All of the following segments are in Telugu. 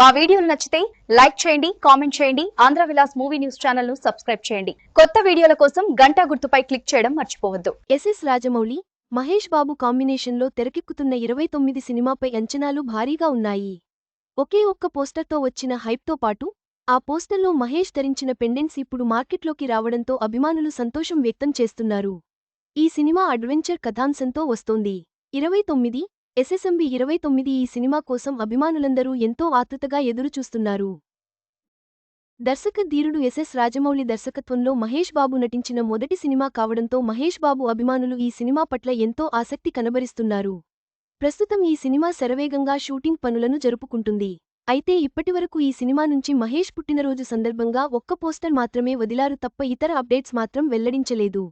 మా వీడియోలు నచ్చితే లైక్ చేయండి కామెంట్ చేయండి ఆంధ్ర విలాస్ మూవీ న్యూస్ ఛానల్ను సబ్స్క్రైబ్ చేయండి. కొత్త వీడియోల కోసం గంటా గుర్తుపై క్లిక్ చేయడం మర్చిపోవద్దు. ఎస్ఎస్ రాజమౌళి మహేష్ బాబు కాంబినేషన్లో తెరకెక్కుతున్న ఇరవై తొమ్మిది సినిమాపై అంచనాలు భారీగా ఉన్నాయి. ఒకే ఒక్క పోస్టర్తో వచ్చిన హైప్తో పాటు ఆ పోస్టర్లో మహేష్ ధరించిన పెండెన్స్ ఇప్పుడు మార్కెట్లోకి రావడంతో అభిమానులు సంతోషం వ్యక్తం చేస్తున్నారు. ఈ సినిమా అడ్వెంచర్ కథాంశంతో వస్తోంది. ఇరవై తొమ్మిది ఎస్ఎస్ఎంబి ఇరవై తొమ్మిది ఈ సినిమా కోసం అభిమానులందరూ ఎంతో ఆతృతగా ఎదురుచూస్తున్నారు. దర్శక ధీరుడు ఎస్ఎస్ రాజమౌళి దర్శకత్వంలో మహేష్ బాబు నటించిన మొదటి సినిమా కావడంతో మహేష్ బాబు అభిమానులు ఈ సినిమా పట్ల ఎంతో ఆసక్తి కనబరిస్తున్నారు. ప్రస్తుతం ఈ సినిమా శరవేగంగా షూటింగ్ పనులను జరుపుకుంటుంది. అయితే ఇప్పటివరకు ఈ సినిమా నుంచి మహేష్ పుట్టినరోజు సందర్భంగా ఒక్క పోస్టర్ మాత్రమే వదిలారు తప్ప ఇతర అప్డేట్స్ మాత్రం వెల్లడించలేదు.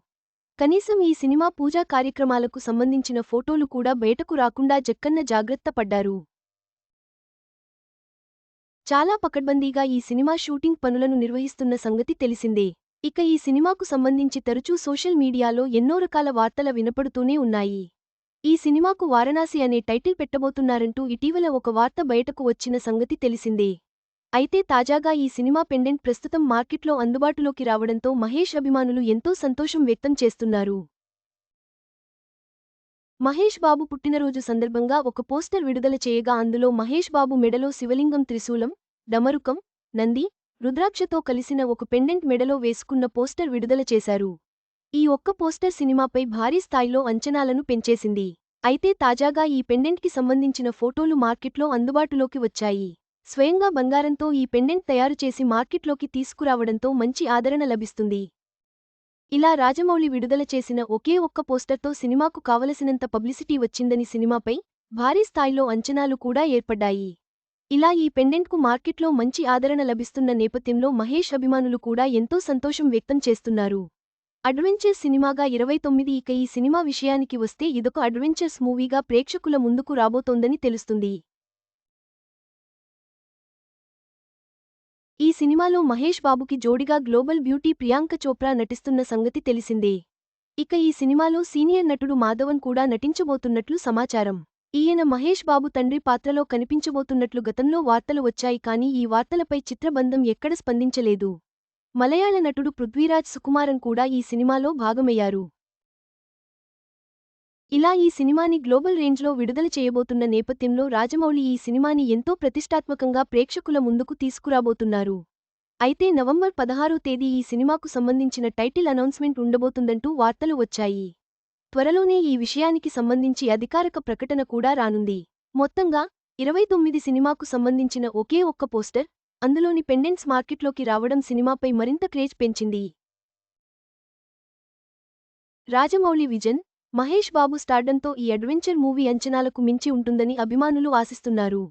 కనీసం ఈ సినిమా పూజా కార్యక్రమాలకు సంబంధించిన ఫోటోలు కూడా బయటకు రాకుండా జక్కన్న జాగ్రత్త పడ్డారు. చాలా పకడ్బందీగా ఈ సినిమా షూటింగ్ పనులను నిర్వహిస్తున్న సంగతి తెలిసిందే. ఇక ఈ సినిమాకు సంబంధించి తరచూ సోషల్ మీడియాలో ఎన్నో రకాల వార్తల వినపడుతూనే ఉన్నాయి. ఈ సినిమాకు వారణాసి అనే టైటిల్ పెట్టబోతున్నారంటూ ఇటీవల ఒక వార్త బయటకు వచ్చిన సంగతి తెలిసిందే. అయితే తాజాగా ఈ సినిమా పెండెంట్ ప్రస్తుతం మార్కెట్లో అందుబాటులోకి రావడంతో మహేష్ అభిమానులు ఎంతో సంతోషం వ్యక్తం చేస్తున్నారు. మహేష్ బాబు పుట్టినరోజు సందర్భంగా ఒక పోస్టర్ విడుదల చేయగా అందులో మహేష్ బాబు మెడలో శివలింగం త్రిశూలం డమరుకం నంది రుద్రాక్షతో కలిసిన ఒక పెండెంట్ మెడలో వేసుకున్న పోస్టర్ విడుదల చేశారు. ఈ ఒక్క పోస్టర్ సినిమాపై భారీ స్థాయిలో అంచనాలను పెంచేసింది. అయితే తాజాగా ఈ పెండెంట్కి సంబంధించిన ఫోటోలు మార్కెట్లో అందుబాటులోకి వచ్చాయి. స్వయంగా బంగారంతో ఈ పెండెంట్ తయారు చేసి మార్కెట్లోకి తీసుకురావడంతో మంచి ఆదరణ లభిస్తుంది. ఇలా రాజమౌళి విడుదల చేసిన ఒకే ఒక్క పోస్టర్తో సినిమాకు కావలసినంత పబ్లిసిటీ వచ్చిందని సినిమాపై భారీ స్థాయిలో అంచనాలు కూడా ఏర్పడ్డాయి. ఇలా ఈ పెండెంట్కు మార్కెట్లో మంచి ఆదరణ లభిస్తున్న నేపథ్యంలో మహేష్ అభిమానులు కూడా ఎంతో సంతోషం వ్యక్తం చేస్తున్నారు. అడ్వెంచర్ సినిమాగా ఇరవై తొమ్మిది ఇక ఈ సినిమా విషయానికి వస్తే ఇదొక అడ్వెంచర్స్ మూవీగా ప్రేక్షకుల ముందుకు రాబోతోందని తెలుస్తుంది. ఈ సినిమాలో మహేష్ బాబుకి జోడిగా గ్లోబల్ బ్యూటీ ప్రియాంక చోప్రా నటిస్తున్న సంగతి తెలిసిందే. ఇక ఈ సినిమాలో సీనియర్ నటుడు మాధవన్ కూడా నటించబోతున్నట్లు సమాచారం. ఈయన మహేష్ బాబు తండ్రి పాత్రలో కనిపించబోతున్నట్లు గతంలో వార్తలు వచ్చాయి కానీ ఈ వార్తలపై చిత్రబంధం ఎక్కడ స్పందించలేదు. మలయాళ నటుడు పృథ్వీరాజ్ సుకుమారన్ కూడా ఈ సినిమాలో భాగమయ్యారు. ఇలా ఈ సినిమాని గ్లోబల్ రేంజ్లో విడుదల చేయబోతున్న నేపథ్యంలో రాజమౌళి ఈ సినిమాని ఎంతో ప్రతిష్టాత్మకంగా ప్రేక్షకుల ముందుకు తీసుకురాబోతున్నారు. అయితే నవంబర్ పదహారో తేదీ ఈ సినిమాకు సంబంధించిన టైటిల్ అనౌన్స్మెంట్ ఉండబోతుందంటూ వార్తలు వచ్చాయి. త్వరలోనే ఈ విషయానికి సంబంధించి అధికారిక ప్రకటన కూడా రానుంది. మొత్తంగా ఇరవై తొమ్మిది సినిమాకు సంబంధించిన ఒకే ఒక్క పోస్టర్ అందులోని పెండెంట్స్ మార్కెట్లోకి రావడం సినిమాపై మరింత క్రేజ్ పెంచింది. రాజమౌళి విజన్ మహేష్ బాబు స్టార్డంతో ఈ అడ్వెంచర్ మూవీ అంచనాలకు మించి ఉంటుందని అభిమానులు ఆశిస్తున్నారు.